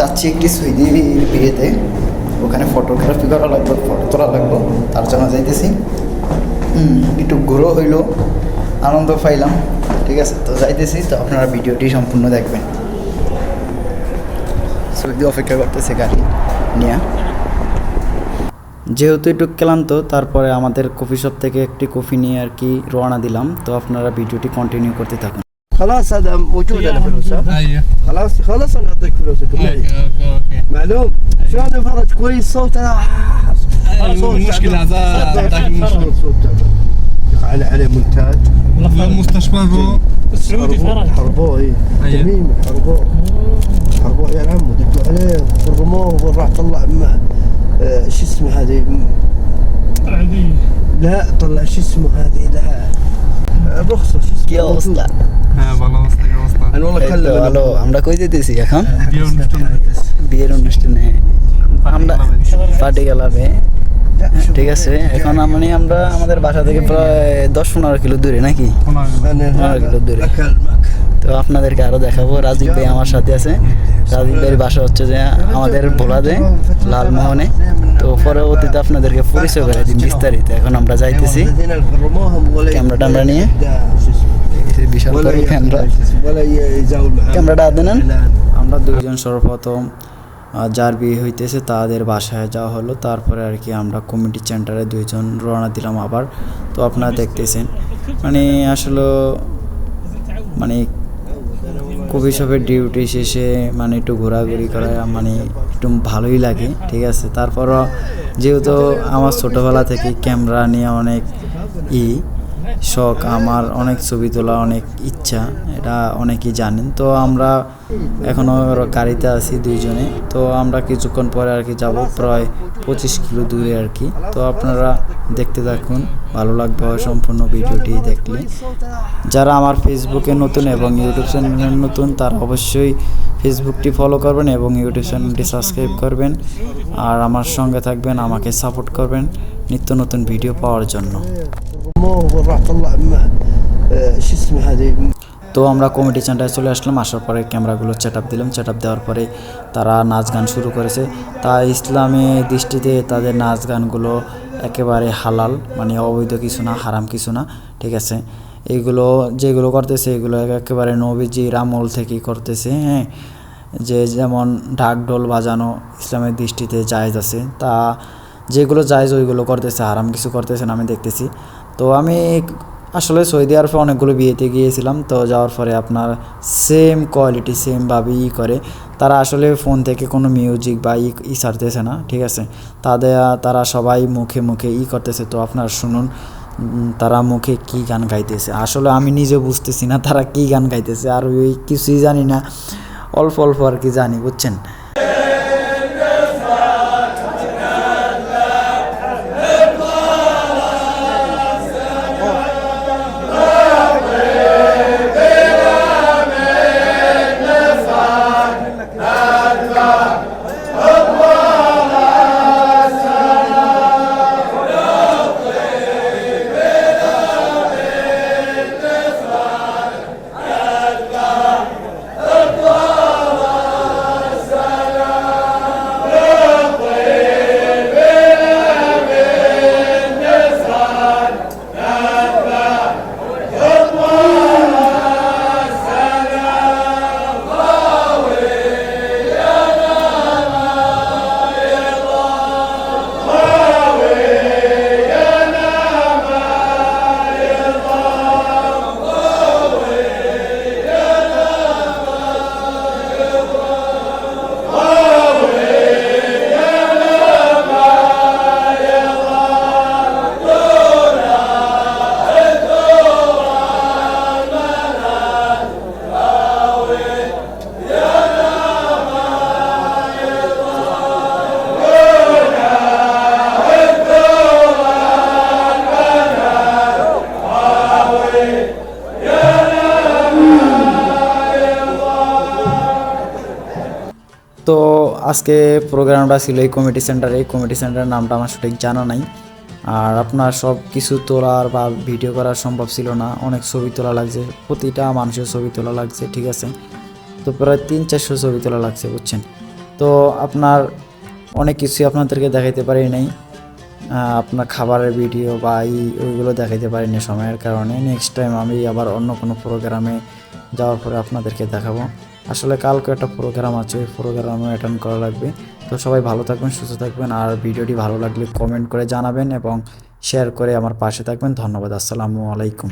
যাচ্ছি একটি সৌদি বিয়েতে। ওখানে ফটোগ্রাফি করা লাগবে ফটো তোলা লাগবে, তার জন্য যাইতেছি। একটু ঘুরো হইল, আনন্দ পাইলাম, ঠিক আছে? তো যাইতেছি, তো আপনারা ভিডিওটি সম্পূর্ণ দেখবেন। সৌদি অপেক্ষা করতেছে গাড়ি নিয়ে। যেহেতু একটু ক্লান্ত, তারপরে আমাদের কফি শপ থেকে একটি কফি নিয়ে আর কি রওনা দিলাম, তো আপনারা ভিডিওটি কন্টিনিউ করতে থাকুন। خلاص هذا موجود أنا فلوسها أيوه خلاص خلاص أنا أعطيك فلوسك. أيوه، أوكي أوكي. معلوم؟ أيوه. شو هذا فرج كويس صوت أنا. أيوه، المشكلة هذا على عليه مونتاج. المستشفى هو السعودي فرج. حربوه إي. تميم حربوه حربوه يا عم دقوا عليه ضربوه وراح طلع آه، شو اسمه هذه؟ عادية. لا طلع شو اسمه هذه؟ لها رخصة آه، شو اسمه؟ يا কই যেতেছি এখন? বিয়ের অনুষ্ঠানে হ্যাঁ। ঠিক আছে এখন আমি আমরা আমাদের বাসা থেকে প্রায় দশ পনেরো কিলো। দূরে। নাকি দূরে তো আপনাদেরকে আরও দেখাবো রাজীব ভাই আমার সাথে আছে। রাজীব ভাইয়ের বাসা হচ্ছে যে আমাদের ভোলাতে লালমোহনে। তো পরবর্তীতে আপনাদেরকে পরিচয় করে দিন বিস্তারিত। এখন আমরা যাইতেছি ক্যামেরা ট্যামরা নিয়ে। আমরা দুইজন সর্বপ্রথম যার বিয়ে হইতেছে তাদের বাসায় যাওয়া হলো। তারপরে আর কি আমরা কমিটি সেন্টারে দুইজন রওনা দিলাম আবার। তো আপনারা দেখতেছেন। মানে আসলে মানে কফি শপের ডিউটি শেষে মানে একটু ঘোরাঘুরি করা মানে একটু ভালোই লাগে ঠিক আছে? তারপরও যেহেতু আমার ছোটোবেলা থেকে ক্যামেরা নিয়ে অনেক ই শখ, আমার অনেক ছবি তোলা অনেক ইচ্ছা, এটা অনেকেই জানেন। তো আমরা এখনও গাড়িতে আছি দুইজনে, তো আমরা কিছুক্ষণ পরে আর কি যাব, প্রায় পঁচিশ কিলো দূরে আর কি। তো আপনারা দেখতে থাকুন, ভালো লাগবে সম্পূর্ণ ভিডিওটি দেখলে। যারা আমার ফেসবুকে নতুন এবং ইউটিউব চ্যানেলে নতুন, তারা অবশ্যই ফেসবুকটি ফলো করবেন এবং ইউটিউব চ্যানেলটি সাবস্ক্রাইব করবেন। আর আমার সঙ্গে থাকবেন, আমাকে সাপোর্ট করবেন নিত্য নতুন ভিডিও পাওয়ার জন্য। رموه وراح طلع مع آه، شو اسمه هذه তো আমরা কমিটি সেন্টারে চলে আসলাম আসার পরে ক্যামেরাগুলো সেট আপ দিলাম সেট আপ দেওয়ার পরে তারা নাচ গান শুরু করেছে তা ইসলামী দৃষ্টিতে তাদের নাচ গানগুলো একেবারে হালাল মানে অবৈধ কিছু না হারাম কিছু না ঠিক আছে এইগুলো যেগুলো করতেছে এগুলো একেবারে নবীজির আমল থেকেই করতেছে হ্যাঁ যে যেমন ঢাক ঢোল বাজানো ইসলামের দৃষ্টিতে জায়েজ আছে তা যেগুলো জায়েজ ওইগুলো করতেছে আরাম কিছু করতেছে না আমি দেখতেছি তো আমি আসলে সৌদি আরবে অনেকগুলো বিয়েতে গিয়েছিলাম, তো যাওয়ার পরে আপনার সেম কোয়ালিটি সেমভাবে ই করে। তারা আসলে ফোন থেকে কোনো মিউজিক বা ই ই ছাড়তেছে না, ঠিক আছে? তাদের, তারা সবাই মুখে মুখে ই করতেছে। তো আপনার শুনুন তারা মুখে কি গান গাইতেছে? আসলে আমি নিজে বুঝতেছি না তারা কি গান গাইতেছে, আর ওই কিছুই জানি না। অল্প অল্প আর কি জানি, বুঝছেন? Obrigado. তো আজকে প্রোগ্রামটা ছিল এই কমিটি সেন্টারে এই কমিটি সেন্টারের নামটা আমার সঠিক জানা নাই। আর আপনার সব কিছু তোলার বা ভিডিও করা সম্ভব ছিল না। অনেক ছবি তোলা লাগছে। প্রতিটা মানুষের ছবি তোলা লাগছে, ঠিক আছে? তো প্রায় তিন চারশো ছবি তোলা লাগছে, বুঝছেন? তো আপনার অনেক কিছুই আপনাদেরকে দেখাইতে পারি নাই। আপনার খাবারের ভিডিও বা এই ওইগুলো দেখাইতে পারিনি সময়ের কারণে। নেক্সট টাইম আমি আবার অন্য কোনো প্রোগ্রামে যাওয়ার পরে আপনাদেরকে দেখাবো। আসলে কালকে একটা প্রোগ্রাম আছে ওই প্রোগ্রামে অ্যাটেন্ড করা লাগবে। তো সবাই ভালো থাকবেন, সুস্থ থাকবেন। আর ভিডিওটি ভালো লাগলে কমেন্ট করে জানাবেন এবং শেয়ার করে আমার পাশে থাকবেন। ধন্যবাদ, আসসালামু আলাইকুম।